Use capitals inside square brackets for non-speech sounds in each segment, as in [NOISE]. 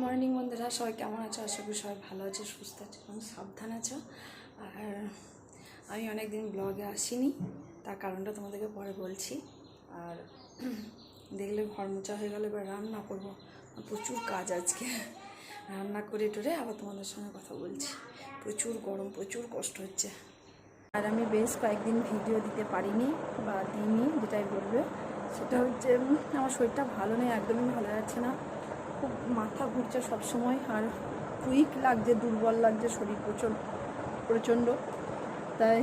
Morning বন্ধুরা। সবাই কেমন আছো? আশা করি সবাই ভালো আছে, সুস্থ আছে এবং সাবধান আছো। আর আমি অনেক দিন ব্লগে আসিনি, তার কারণটা তোমাদেরকে পরে বলছি। আর দেখলে ঘর মোচা হয়ে গেলে, এবার রান্না করব। প্রচুর কাজ আজকে। রান্না করে টরে আবার তোমাদের সঙ্গে কথা বলছি। প্রচুর গরম, প্রচুর কষ্ট হচ্ছে। আর আমি বেশ কয়েকদিন ভিডিও দিতে পারিনি বা দিইনি, যেটাই বলবে। সেটা হচ্ছে আমার শরীরটা ভালো নেই, একদমই ভালো যাচ্ছে না। খুব মাথা ঘুরছে সবসময়, আর উইক লাগছে, দুর্বল লাগছে, শরীর প্রচণ্ড প্রচণ্ড তাই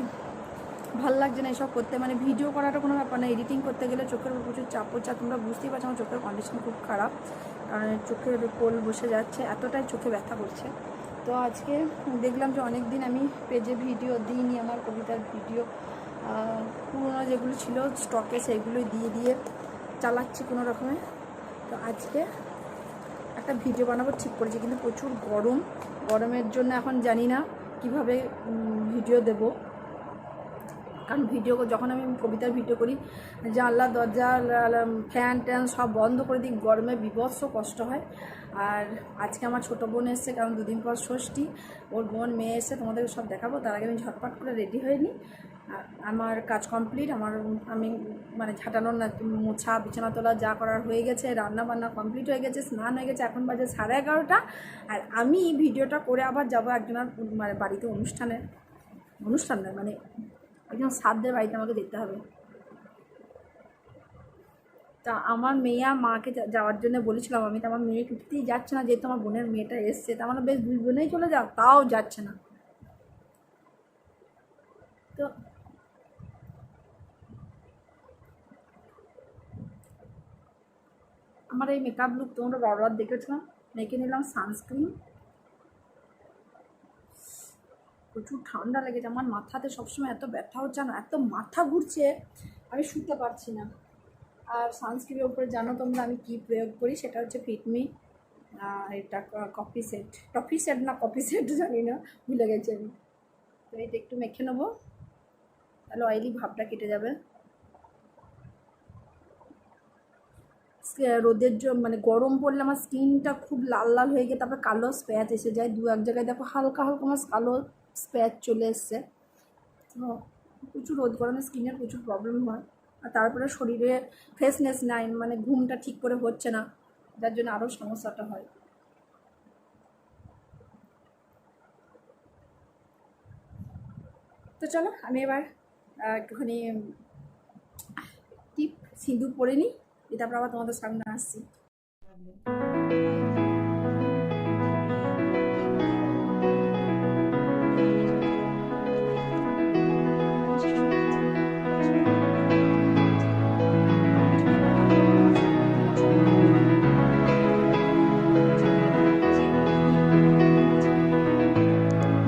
ভালো লাগছে না এসব করতে। মানে ভিডিও করাটা কোনো ব্যাপার না এডিটিং করতে গেলে চোখের উপর প্রচুর চাপ পড়ছে। তোমরা বুঝতেই পারছ, আমার চোখের কন্ডিশন খুব খারাপ, কারণ চোখের কোল বসে যাচ্ছে, এতটাই চোখে ব্যথা করছে। তো আজকে দেখলাম যে অনেক দিন আমি পেজে ভিডিও দিইনি, আমার কবিতার ভিডিও পুরোনো যেগুলো ছিল স্টকে সেগুলোই দিয়ে দিয়ে চালাচ্ছি কোনো রকমে। তো আজকে একটা ভিডিও বানাবো, ঠিক করেছি, কিন্তু প্রচুর গরম। গরমের জন্য এখন জানি না কীভাবে ভিডিও দেব। কারণ ভিডিও, যখন আমি কবিতার ভিডিও করি, জানলা, দরজা ফ্যান ট্যান সব বন্ধ করে দিই, গরমে বিভৎস কষ্ট হয়। আর আজকে আমার ছোটো বোন এসছে, কারণ দুদিন পর ষষ্ঠী, ওর বোন, মেয়ে এসে তোমাদেরকে সব দেখাবো, তার আগে আমি ঝটপট করে রেডি হয়ে নিই। আমার কাজ কমপ্লিট, আমার, আমি মানে ঝাঁটানোর না, মোছা, বিছানা তোলা যা করার হয়ে গেছে, রান্না বান্না কমপ্লিট হয়ে গেছে, স্নান হয়ে গেছে, এখন বাজে সাড়ে এগারোটা। আর আমি ভিডিওটা করে আবার যাব একজনের মানে বাড়িতে অনুষ্ঠানে। অনুষ্ঠান নয় মানে একজন সাধ্যের বাড়িতে আমাকে যেতে হবে। তা আমার মেয়ে মাকে যাওয়ার জন্য বলেছিলাম আমি, তো আমার মেয়ে কিছুতেই যাচ্ছে না, যেহেতু আমার বোনের মেয়েটা এসছে, তা আমার বেশ দুই বোনেই চলে যাও, তাও যাচ্ছে না। তো আমার এই মেকআপ লুক তোমরা বড়বার দেখেছ মেখে নিলাম সানস্ক্রিন প্রচুর ঠান্ডা লেগেছে, আমার মাথাতে সবসময় এত ব্যথা হচ্ছে না, এত মাথা ঘুরছে, আমি শুতে পারছি না। আর সানস্ক্রিনের উপরে জানো তোমরা আমি কি প্রয়োগ করি? সেটা হচ্ছে ফিটমি এটা কফি সেট কফি সেট না কফি সেট জানি না, ভুলে গেছি আমি। তো এটা একটু মেখে নেব, তাহলে অয়েলি ভাবটা কেটে যাবে। রোদের জন্য মানে গরম পড়লে আমার স্কিনটা খুব লাল লাল হয়ে গিয়ে, তারপর কালো স্প্যাচ এসে যায়। দু, এক জায়গায় দেখো হালকা হালকা আমার কালো স্প্যাচ চলে এসছে। তো প্রচুর রোদ, গরমে স্কিনের প্রচুর প্রবলেম হয়। আর তারপরে শরীরে ফ্রেশনেস নাই মানে ঘুমটা ঠিক করে হচ্ছে না। যার জন্য আরও সমস্যাটা হয়। তো চলো, আমি এবার একটুখানি টিপ সিঁদুর পরে নিই। তারপর আবার তোমাদের সামনে আসছি।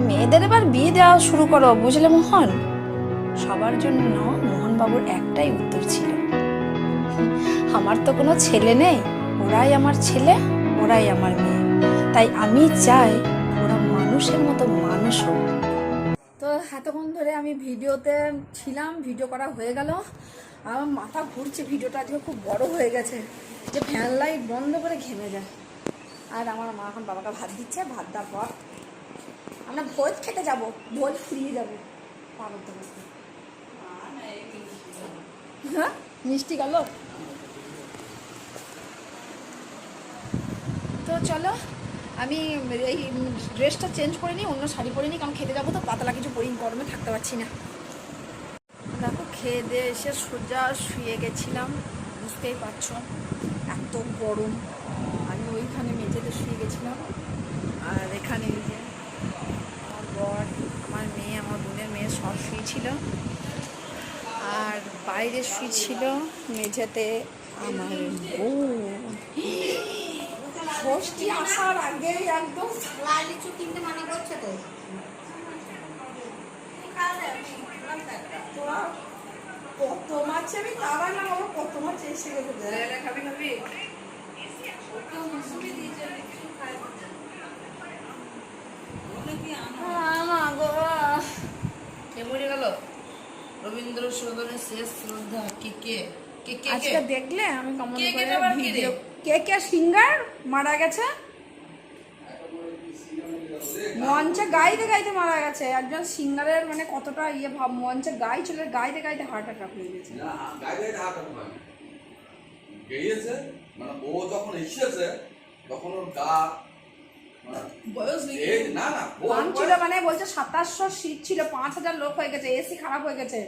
মেয়েদের এবার বিয়ে দেওয়া শুরু করো, বুঝলে মোহন? সবার জন্য মোহনবাবুর একটাই উত্তর ছিল। আমার তো কোনো ছেলে নেই ওরাই আমার ছেলে ওরাই আমার মেয়ে। তাই আমি চাই ওরা মানুষের মতো মানুষ হোক। তো এতক্ষণ ধরে আমি ভিডিওতে ছিলাম ভিডিও করা হয়ে গেল। আমার মাথা ঘুরছে ভিডিওটা আজকে খুব বড় হয়ে গেছে যে ফ্যান লাইট বন্ধ করে ঘেমে যায়। আর আমার মা এখন বাবাকে ভাত দিচ্ছে ভাত দেওয়ার পর আমরা ভোজ খেতে যাব ভোজ ফুরিয়ে যাব। পাগল তো হ্যাঁ? মিষ্টি গেল? তো চলো, আমি এই ড্রেসটা চেঞ্জ করে নিই, অন্য শাড়ি পরে নিই, কারণ খেতে যাব তো, পাতলা কিছু পরি, গরমে থাকতে পারছি না। দেখো, খেয়ে দিয়ে এসে সোজা শুয়ে গেছিলাম, বুঝতেই পারছ, এত গরম। আমি ওইখানে মেঝেতে শুয়ে গেছিলাম, আর এখানে আমার বর, আমার মেয়ে, আমার বোনের মেয়ে সব শুয়েছিল। বাইরে শুয়েছিল মেঝেতে আমার বউ। ষষ্ঠী আসার আগে একদম লাল লিচু কিনতে মানা করছে তো। কত মাছ আমি তারা না আমার কত মাছ এসে গেছে খাবি খাবি? আমা গো। কে মরে গেল? রবীন্দ্র সদনের শেষ শ্রদ্ধা কে কে? কে কে আজকে দেখলে আমি কমন কে কে করে আবার কে রে? ভিডিও কে কে সিঙ্গার? মারা গেছে? মঞ্চে গাইতে গাইতে মারা গেছে। একজন সিঙ্গারের মানে কতটা ইয়ে ভাব মঞ্চে গাই চলে গাইতে গাইতে হার্ট অ্যাটাক হয়ে গেছে। না গায়ে গায়ে হাত গেড়িয়েছে মানে ও যখন এসেছে তখন ওর গা ছিল মানে বলছে সাতাশশো সিট ছিল পাঁচ হাজার লোক হয়ে গেছে এসি খারাপ হয়ে গেছে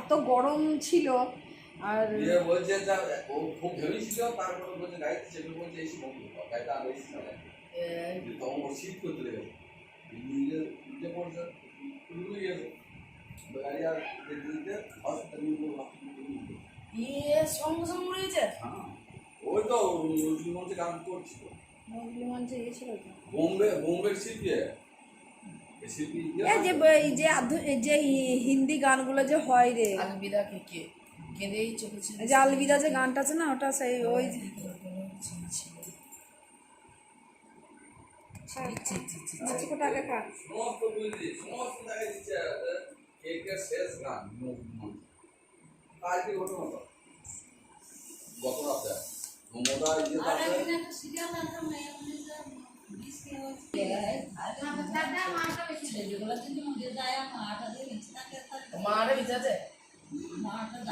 এত গরম ছিল। আর বলছে ও খুব ভেবেছিল তারপরে বলছে গাড়িতে চেপে বলছে এসে বন্ধ গাড়িটা আর এসি চালায়। তখন ও শীত করতে লেগেছে নিজে নিজে পড়ছে উড়ে গেছে গাড়ি আর যেতে যেতে হসপিটালে নিয়ে ইয়ে সঙ্গে সঙ্গে মরে গেছে হ্যাঁ ওই তো নজরুল মঞ্চে গান করছিল। নজরুল মঞ্চে গিয়েছিল তো। বোম্বে শিল্পী যে যে আধু- যে হিন্দি গানগুলো যে হয় রে। আলবিদা কে কে কেঁদেই চলেছে। যে আলবিদা যে গানটা আছে না ওটা সেই ওই টাকা খা সমস্ত বুঝলি সমস্ত জায়গায় দিচ্ছে কেকের শেষ গান কালকে ঘটনা গত রাতে মমতা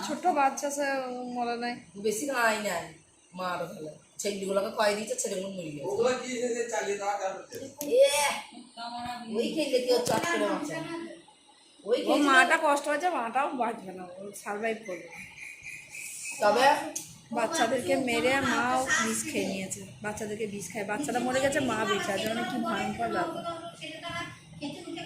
ছোট বাচ্চা সে মরে নাই। বেশি খাই নাই। মার ফেলে ছেলেগুলোকে কয় দিয়েছে ছেলেগুলো মরে গেছে। ওগুলো কি যে যে চালিয়ে দেওয়া ওই খেলে বাঁচে না। ওই মাটা কষ্ট হয়েছে মাটাও বাঁচবে না সার্ভাইভ করবে। তবে বাচ্চাদেরকে মেরে মাও বিষ খেয়ে নিয়েছে। বাচ্চাদেরকে বিষ খায়। বাচ্চাটা মরে গেছে মা বেঁচে আছে। মানে কি ভয়ঙ্কর ব্যাপার।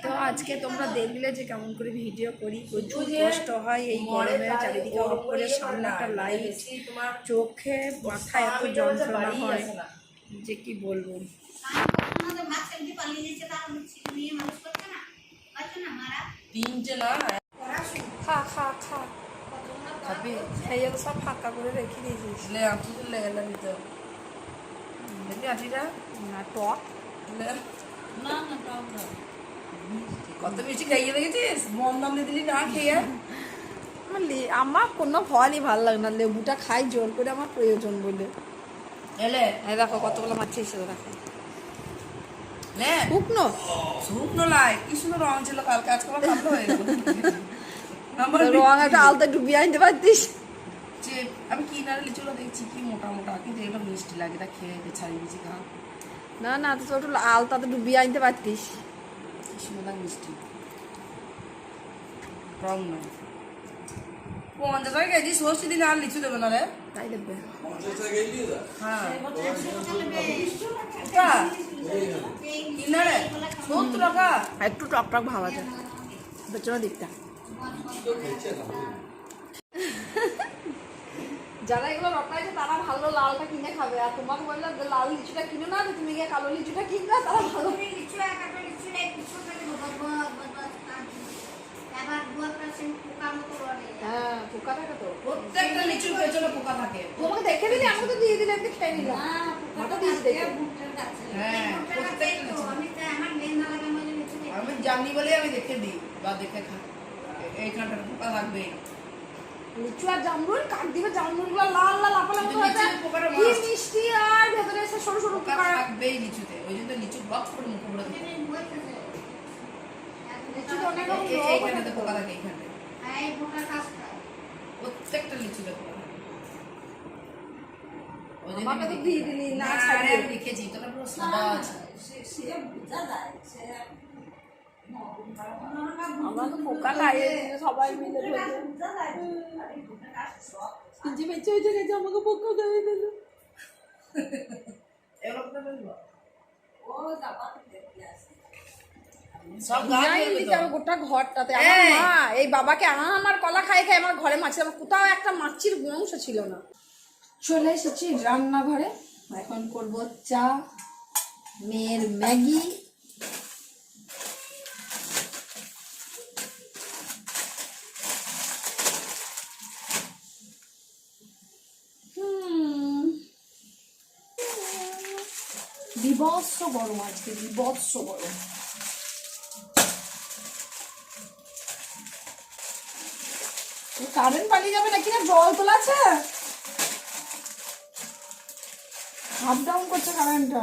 তো আজকে তোমরা দেখলে যে কেমন করে ভিডিও করি। প্রচুর কষ্ট হয় এই গরমে। চারিদিকে অফ করে সামনে একটা লাইট তোমার চোখে মাথায় এত যন্ত্রণা হয়। যে কি বলব? তিনটে না? খা খা খা। খাবি খেয়ে তো সব ফাঁকা করে রেখে দিয়েছিস লে আঁটি তো লেগে যাবি তো দেখবি আঁটিটা না টক। লে। কত বেশি খাইয়ে দেখেছিস মন নামলে দিলি না খেয়ে। আমার কোনো ফলই ভালো লাগে না। লেবুটা খাই জোর করে আমার প্রয়োজন বলে। এলে এই দেখো কতগুলো মাছ এসে দেখো। লে। শুকনো? শুকনো লাই। কি সুন্দর রং ছিল কালকে আজকে আমার কালো হয়ে গেল। আমার রং একটা আলতা ডুবিয়ে আনতে পারতিস যে আমি কি না লিচুগুলো দেখছি কি মোটা মোটা কিন্তু এগুলো মিষ্টি লাগে তা খেয়ে দে ছাড়িয়ে খা না না তো একটু আলতাতে ডুবিয়ে আনতে পারতিস কি সুন্দর মিষ্টি। রং নয় পঞ্চাশ টাকা কেজি ষষ্ঠী দিনে আর লিচু দেবে না রে। তাই হ্যাঁ। একটু টক টক? ভাবা যায় পেছনে দিকটা। [LAUGHS] যারা এগুলো তারা ভালো লালটা কিনে খাবে। আর তোমাকে বললে যে লাল লিচুটা কিনো না তুমি গিয়ে কালো লিচুটা কিনবে তারা ভালো লিচু লিচু নেই কিছু হ্যাঁ পোকা থাকে তো। প্রত্যেকটা লিচুর পেছনে পোকা থাকে। তোমাকে দেখে দিলে আমাকে তো দিয়ে দিলে একটু খেয়ে নিলাম মাথা দিয়ে দেখে হ্যাঁ প্রত্যেকটা আমি তো আমার মেন না লাগে মানে লিচু নেই আমি জানি বলে আমি দেখে দিই বা দেখে খা এইখানটার পোকা থাকবে লিচু আর জামরুল কাট দিবে জামরুলগুলো লাল লাল আপেলের মতো হয়ে যায় লিচুর কি মিষ্টি আর ভেতরে এসে সরু সরু পোকা পোকা থাকবেই লিচুতে ওই জন্য লিচু বক্স করে মুখে ভরে দেবে লিচুতে অনেক রকম এই- রোগ পোকা থাকে এইখানটায় এই পোকা কাজ করে। প্রত্যেকটা লিচুতে পোকা থাকে। ওই জন্য আমাকে তো দিয়ে দিলি, না না, আরে ছাড়িয়ে। আমি লিখেছি তোরা পুরো সাদা আছে। আমরা তো পোকা খাইয়ে সবাই মিলে যে বেঁচে হয়েছে গেছে আমাকে পোকা খাইয়ে দিল। এগুলো কোথায় বলব সব গাছ জানি বেরোবে দিতে তো। হবে গোটা ঘরটাতে। এই। বাবাকে আমার কলা খাই খাই আমার ঘরে মাছ আমার কোথাও একটা মাছির বংশ ছিল না। চলে এসেছি রান্নাঘরে। এখন করব চা মেয়ের ম্যাগি হুম। বিভৎস গরম আজকে বিভৎস গরম কারেন্ট পালিয়ে যাবে নাকি না? জল তোলা আছে ডাউন করছে কারেন্টটা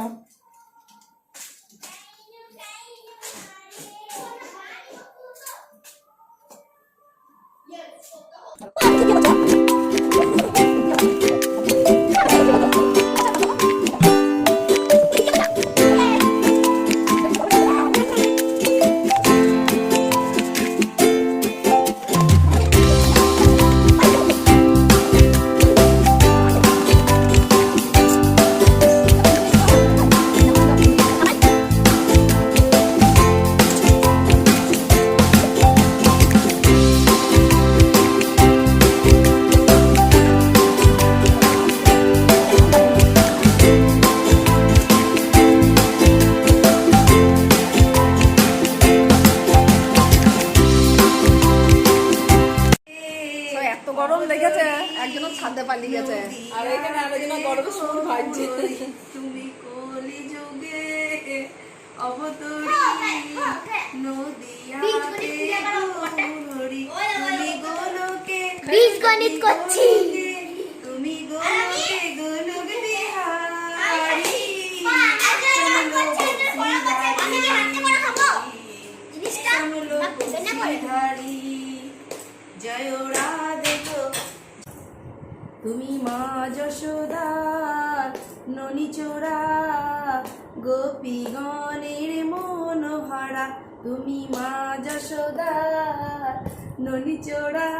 তুমি মা যশোদার ননি চোরা গোপীগণের মন ভাড়া তুমি মা যশোদার ননি চোরা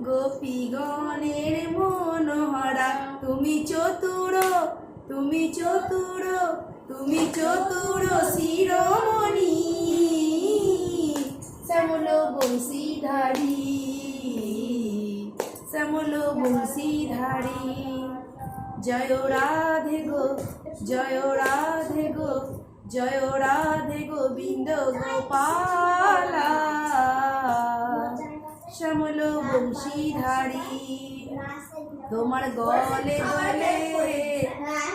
গোপীগণের মন হারা তুমি চতুর তুমি চতুর তুমি চতুর। জয় রাধে গো, জয় রাধে গো, জয় রাধে গোবিন্দ গোপালা। শ্যামল বংশীধারী, তোমার গলে গলে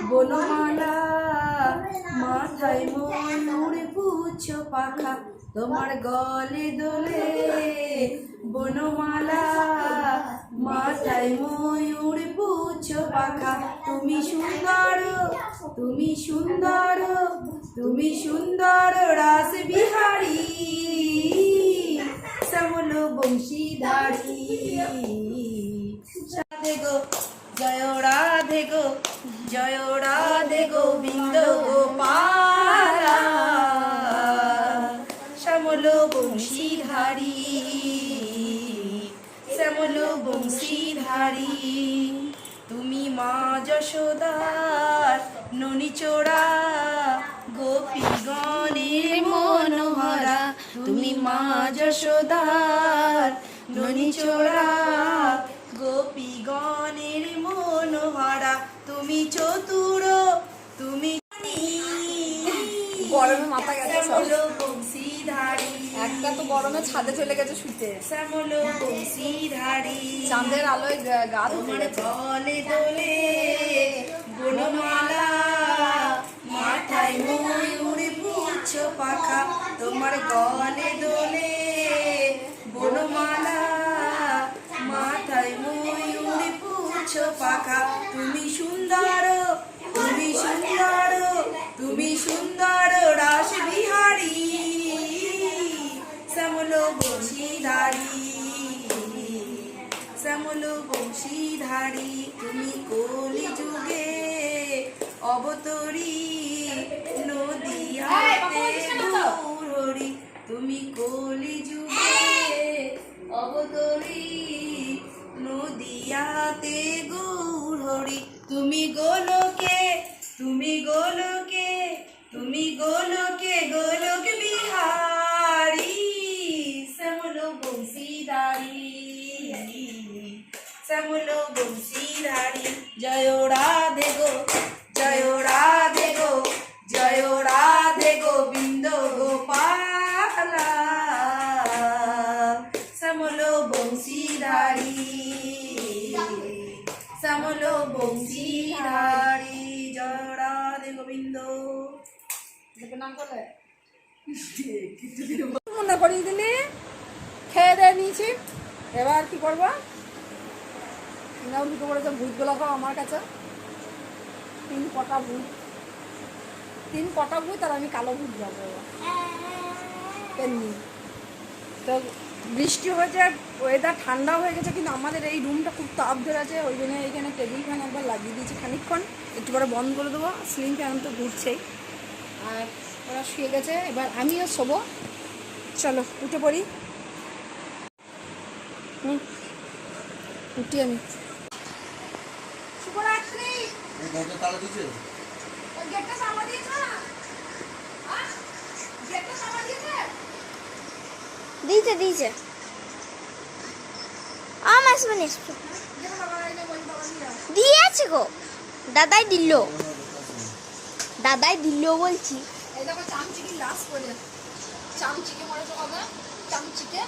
বনমালা, মাথায় ময়ূর পুচ্ছ পাখা, তোমার গলে দোলে বনমালা। মাথায় ময়ূর পুচ্ছ পাখা। তুমি সুন্দর তুমি সুন্দর তুমি সুন্দর রাস বিহারী শ্যামল বংশীধারী। রাধে গো, জয় রাধে গো, জয় রাধে গোবিন্দ গোপালা। শ্যামল বংশীধারী। তুমি মা যশোদার ননি চোরা গোপীগণের মনোহরা। তুমি মা যশোদার ননি চোরা গোপীগণের মনোহরা। তুমি চতুর তুমি গরমে মাথা গেছে বংশীধারী। একটা তো গরমে ছাদে চলে গেছে শুতে চাঁদের আলোয় গা- গা বংশীধারী। শ্যামল বংশীধারী তুমি কলি যুগে অবতরী। নদিয়াতে গৌরী তুমি কলি যুগে অবতরী। নদিয়াতে গৌরী তুমি গোলকে তুমি গোলকে তুমি গোলকে গোলক বিহারী। জয় রাধে গো জয় রাধে গো জয় রাধে গোবিন্দ গোপালা। শ্যামল বংশীধারী শ্যামল বংশীধারী জয় রাধে গোবিন্দ। নাম করলে? মনে করিয়ে দিলি? খেয়ে দিয়ে নিয়েছি। এবার কি করব? নাও দুটো করেছে ভূতগুলো খাও আমার কাছে। তিন কটা ভূত। তিন কটা ভূত আর আমি কালো ভূত যাব তেমনি। তো বৃষ্টি হয়েছে ওয়েদার ঠান্ডা হয়ে গেছে, কিন্তু আমাদের এই রুমটা খুব তাপ ধরে আছে ওই জন্য এখানে টেবিল ফ্যান একবার লাগিয়ে দিয়েছি খানিকক্ষণ। একটু পরে বন্ধ করে দেবো সিলিং ফ্যান তো ঘুরছেই। আর ওরা শুয়ে গেছে, এবার আমিও শোবো। চলো, উঠে পড়ি। হুম, উঠি আমি। দরজা তালা ওই গেটটা সামা দিয়েছে? না আহ? গেটটা সামা দিয়েছে? দিয়েছে দিয়েছে। আসবে। দিয়েছে গো। দাদাই দিল। দাদাই দিল বলছি। এই দেখো চামচিকে করে চামচিকে?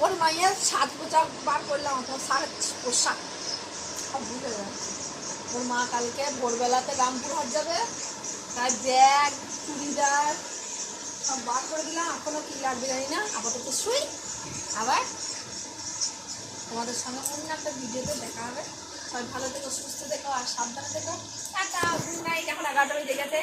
ওর মাইয়ের সাত পোশাক বার করলাম সাত পোশাক। বুঝে যাচ্ছে ওর মা কালকে ভোরবেলাতে রামপুর হাট যাবে, তার ব্যাগ, চুড়িদার, সব বার করে দিলাম এখনও কী লাগবে জানি না, আপাতত শুই, আবার তোমাদের সঙ্গে অন্য একটা ভিডিওতে দেখা হবে। সবাই ভালো থেকো, সুস্থ থেকো, আর সাবধানে থেকো। টাটা, গুড নাইট, এখন এগারোটা বেজে গেছে।